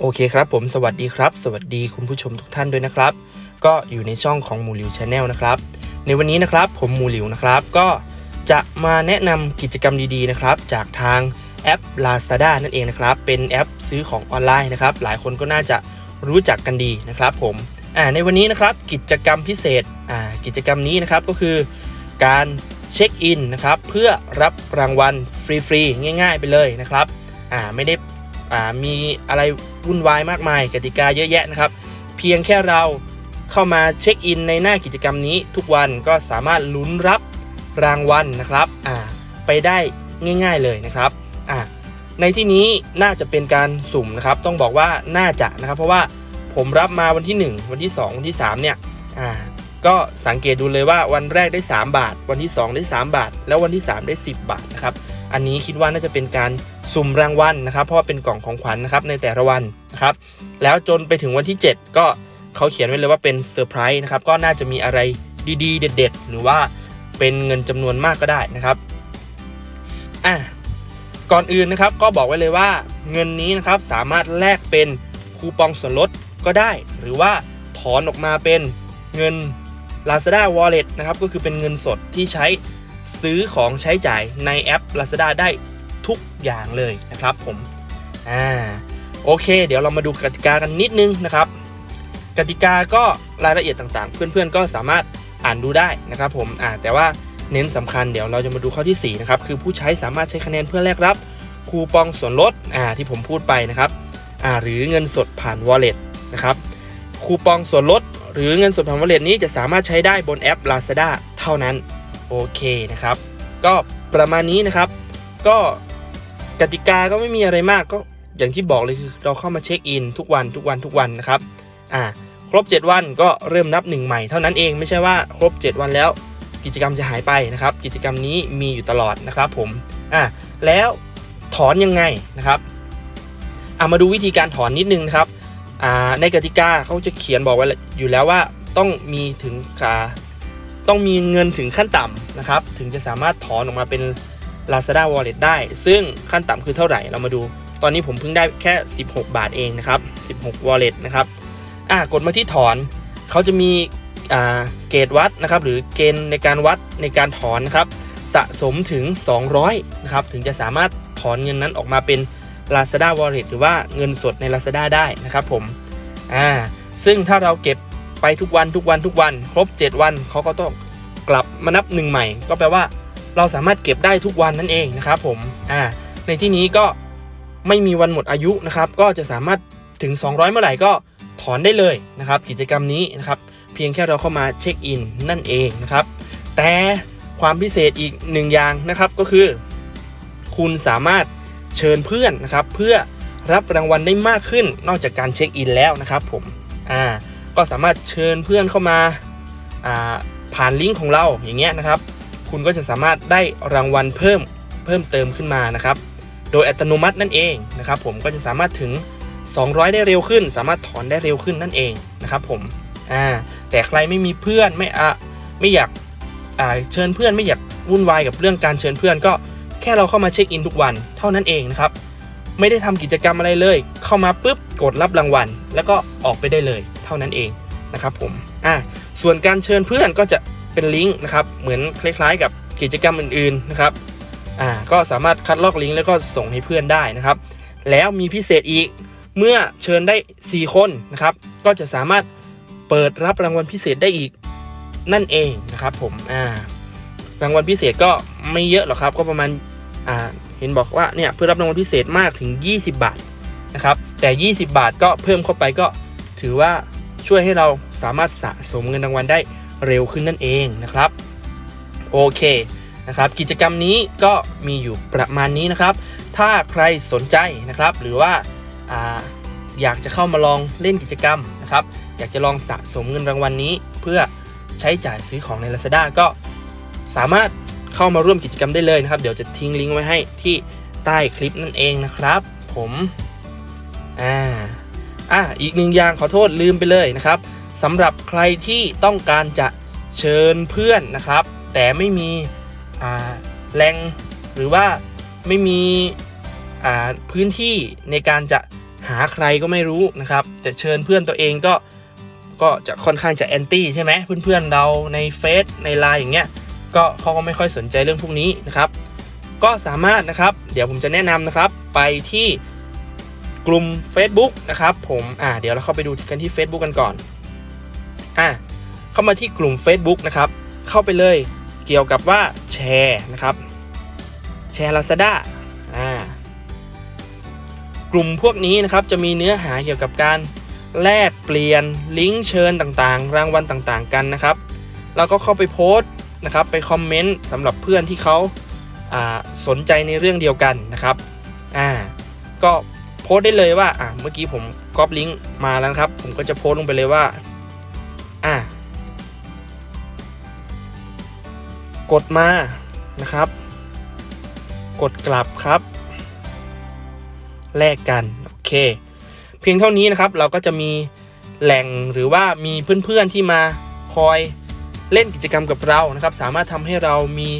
โอเคครับผมสวัสดีครับ สวัสดีคุณผู้ชมทุกท่านด้วยนะครับ ก็อยู่ในช่องของหมูหลิวชาแนลนะครับ ในวันนี้นะครับผมหมูหลิวนะครับ ก็จะมาแนะนำกิจกรรมดีๆนะครับ จากทางแอป Lazada นั่นเองนะครับ เป็นแอปซื้อของออนไลน์นะครับ หลายคนก็น่าจะรู้จักกันดีนะครับ ผมในวันนี้นะครับกิจกรรมพิเศษกิจกรรมนี้นะครับก็คือการเช็คอินนะครับเพื่อรับรางวัลฟรีๆง่าย ๆ ไปเลยนะครับไม่ได้มีอะไร วุ่นวายมากมายกติกาเยอะแยะนะครับ เพียงแค่เราเข้ามาเช็คอินในหน้ากิจกรรมนี้ทุกวันก็สามารถลุ้นรับรางวัลนะครับอ่าไปได้ง่าย ๆเลยนะครับอ่าในที่นี้น่าจะเป็นการสุ่มนะครับ ต้องบอกว่าน่าจะนะครับ เพราะว่าผมรับมาวันที่ 1 วันที่ 2 วันที่ 3 เนี่ยอ่าก็สังเกตดูเลยว่าวันแรกได้ 3 บาท วันที่ 2 ได้ 3 บาท แล้ววันที่ 3 ได้ 10 บาทนะครับ อันนี้คิดว่าน่าจะเป็นการ สุ่มรางวัลนะครับ เพราะว่าเป็นกล่องของขวัญนะครับในแต่ละวันนะครับ แล้วจนไปถึงวันที่ 7 ก็เขาเขียนไว้เลยว่าเป็นเซอร์ไพรส์นะครับ ก็น่าจะมีอะไรดีๆ เด็ด ๆ หรือว่าเป็นเงินจำนวนมากก็ได้นะครับอะก่อนอื่นนะครับก็บอกไว้เลยว่าเงินนี้นะครับสามารถแลกเป็นคูปองส่วนลดก็ได้ หรือว่าถอนออกมาเป็นเงิน Lazada Wallet นะครับก็คือเป็นเงินสดที่ใช้ซื้อของใช้จ่ายในแอป Lazada ได้ ทุกอย่างเลยนะครับผมอ่าโอเค เดี๋ยวเรามาดูกติกากันนิดนึงนะครับ กติกาก็รายละเอียดต่างๆ เพื่อนๆก็สามารถอ่านดูได้นะครับผมอ่าแต่ว่าเน้นสำคัญเดี๋ยวเราจะมาดูข้อที่4นะครับคือผู้ใช้สามารถใช้คะแนนเพื่อแลกรับคูปองส่วนลดอ่าที่ผมพูดไปนะครับอ่าหรือเงินสดผ่าน Wallet นะครับคูปองส่วนลด หรือเงินสดผ่าน Wallet นี้จะสามารถใช้ได้บนแอป Lazada เท่านั้นโอเคนะครับ ก็ประมาณนี้นะครับ ก็ กติกาก็ไม่มีอะไรมากก็อย่างที่บอกเลยคือเราเข้ามาเช็คอินทุกวันทุกวันทุกวันนะครับอ่าครบ 7 วันก็เริ่มนับหนึ่งใหม่เท่านั้นเองไม่ใช่ว่าครบ 7 วันแล้ว กิจกรรมจะหายไปนะครับ กิจกรรมนี้มีอยู่ตลอดนะครับผมอะแล้วถอนยังไงนะครับอะมาดูวิธีการถอนนิดนึงนะครับอ่าในกติกาเขาจะเขียนบอกไว้อยู่แล้วว่าต้องมีถึงอ่าต้องมีเงินถึงขั้นต่ำนะครับ ถึงจะสามารถถอนออกมาเป็น Lazada Wallet ได้ ซึ่งขั้นต่ำคือเท่าไหร่เรามาดู ตอนนี้ผมเพิ่งได้แค่ 16 บาทเองนะครับ 16 Wallet นะครับอะกดมาที่ถอนเขาจะมีอ่าเกณฑ์วัดนะครับ หรือเกณฑ์ในการวัดในการถอนนะครับ สะสมถึง 200นะครับถึงจะสามารถถอนเงินนั้นออกมาเป็น Lazada Wallet หรือว่าเงินสดใน Lazada ได้นะครับผมอ่าซึ่งถ้าเราเก็บไปทุกวันทุกวันทุกวัน ครบ 7 วันเขาก็ต้องกลับมานับหนึ่งใหม่ ก็แปลว่า เราสามารถเก็บได้ทุกวันนั่นเองนะครับผมอ่าในที่นี้ก็ไม่มีวันหมดอายุนะครับก็จะสามารถถึง 200 เมื่อไหร่ก็ถอนได้เลยนะครับกิจกรรมนี้นะครับเพียงแค่เราเข้ามาเช็คอินนั่นเองนะครับแต่ความพิเศษอีกหนึ่งอย่างนะครับก็คือ คุณสามารถเชิญเพื่อนนะครับเพื่อรับรางวัลได้มากขึ้นนอกจากการเช็คอินแล้วนะครับผมอ่าก็สามารถเชิญเพื่อนเข้ามาอ่าผ่านลิงก์ของเราอย่างเงี้ยนะครับ คุณก็จะสามารถได้รางวัลเพิ่มเพิ่มเติมขึ้นมานะครับ โดยอัตโนมัตินั่นเองนะครับผมก็จะสามารถถึง 200 ได้เร็วขึ้น สามารถถอนได้เร็วขึ้นนั่นเองนะครับผมอ่าแต่ใครไม่มีเพื่อนไม่อะไม่อยากอ่าเชิญเพื่อนไม่อยากวุ่นวายกับเรื่องการเชิญเพื่อน ก็แค่เราเข้ามาเช็คอินทุกวันเท่านั้นเองนะครับไม่ได้ทำกิจกรรมอะไรเลย เข้ามาปุ๊บกดรับรางวัล แล้วก็ออกไปได้เลย เท่านั้นเองนะครับผมอ่าส่วนการเชิญเพื่อนก็จะ เป็นลิงก์นะครับเหมือนคล้ายๆ กับกิจกรรมอื่นๆนะครับอ่าก็สามารถคัดลอกลิงก์แล้วก็ส่งให้เพื่อนได้นะครับ แล้วมีพิเศษอีกเมื่อเชิญได้ 4 คนนะครับ ก็จะสามารถเปิดรับรางวัลพิเศษได้อีกนั่นเองนะครับผมอ่ารางวัลพิเศษก็ไม่เยอะหรอกครับ ก็ประมาณอ่าเห็นบอกว่าเนี่ยเพื่อรับรางวัลพิเศษมากถึง 20 บาทนะครับ แต่ 20 บาทก็เพิ่มเข้าไปก็ถือว่าช่วยให้เราสามารถสะสมเงินรางวัลได้ เร็วขึ้นนั่นเองนะครับโอเคนะครับกิจกรรมนี้ก็มีอยู่ประมาณนี้นะครับ ถ้าใครสนใจนะครับ หรือว่าอาอยากจะเข้ามาลองเล่นกิจกรรมนะครับ อยากจะลองสะสมเงินรางวัลนนี้ เพื่อใช้จ่ายซื้อของใน Lazada ก็สามารถเข้ามาร่วมกิจกรรมได้เลยนะครับ เดี๋ยวจะทิ้งลิงก์ไว้ให้ที่ใต้คลิปนั่นเองนะครับ ผมอ่าอ่าอีกหนึ่งอย่างขอโทษลืมไปเลยนะครับ สำหรับใครที่ต้องการจะเชิญเพื่อนนะครับ แต่ไม่มีแหล่งหรือว่าไม่มีพื้นที่ในการจะหาใครก็ไม่รู้นะครับแต่เชิญเพื่อนตัวเองก็ก็จะค่อนข้างจะแอนตี้ใช่ไหมเพื่อนๆเราในเฟซในไลน์อย่างเงี้ยก็เขาก็ไม่ค่อยสนใจเรื่องพวกนี้นะครับก็สามารถนะครับ เดี๋ยวผมจะแนะนำนะครับไปที่กลุ่ม Facebook นะครับผมอ่าเดี๋ยวเราเข้าไปดูกันที่ Facebook กันก่อน อ่าเข้ามาที่กลุ่ม Facebook นะครับ เข้าไปเลยเกี่ยวกับว่าแชร์นะครับ แชร์ Lazada อ่ากลุ่มพวกนี้นะครับจะมีเนื้อหาเกี่ยวกับการแลกเปลี่ยนลิงก์เชิญต่างๆ รางวัลต่างๆ กันนะครับ แล้วก็เข้าไปโพสต์นะครับ ไปคอมเมนต์สำหรับเพื่อนที่เขาาสนใจในเรื่องเดียวกันนะครับอ่าก็โพสต์ได้เลยว่าอ่าเมื่อกี้ผมก๊อปลิงก์มาแล้วครับ ผมก็จะโพสต์ลงไปเลยว่า กดมานะครับ กดกลับครับแลกกันโอเค เพียงเท่านี้นะครับเราก็จะมีแหล่งหรือว่ามีเพื่อนๆที่มาคอยเล่นกิจกรรมกับเรานะครับ สามารถทำให้เรามี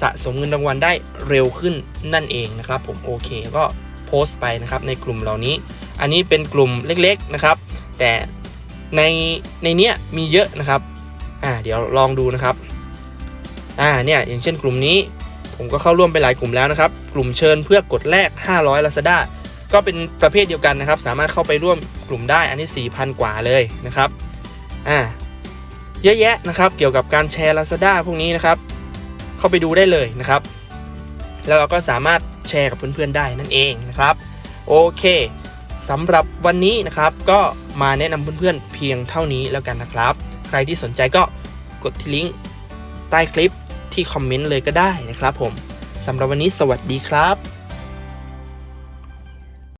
สะสมเงินรางวัลได้เร็วขึ้นนั่นเองนะครับ ผมโอเคก็โพสต์ไปนะครับในกลุ่มเหล่านี้ อันนี้เป็นกลุ่มเล็กๆนะครับ แต่ในในเนี้ยมีเยอะนะครับอ่าเดี๋ยวลองดูนะครับ อ่าเนี่ยอย่างเช่นกลุ่มนี้ ผมก็เข้าร่วมไปหลายกลุ่มแล้วนะครับ กลุ่มเชิญเพื่อกดแลก500 Lazada ก็เป็นประเภทเดียวกันนะครับ สามารถเข้าไปร่วมกลุ่มได้อันนี้ 4,000 กว่าเลยนะครับอ่าเยอะแยะนะครับเกี่ยวกับการแชร์ Lazada พวกนี้นะครับ เข้าไปดูได้เลยนะครับ แล้วเราก็สามารถแชร์กับเพื่อนๆได้นั่นเองนะครับโอเคสำหรับวันนี้นะครับ ก็มาแนะนำเพื่อนๆเพียงเท่านี้แล้วกันนะครับ ใครที่สนใจก็กดที่ลิงก์ใต้คลิป ที่คอมเมนต์เลยก็ได้นะครับผมสำหรับวันนี้สวัสดีครับ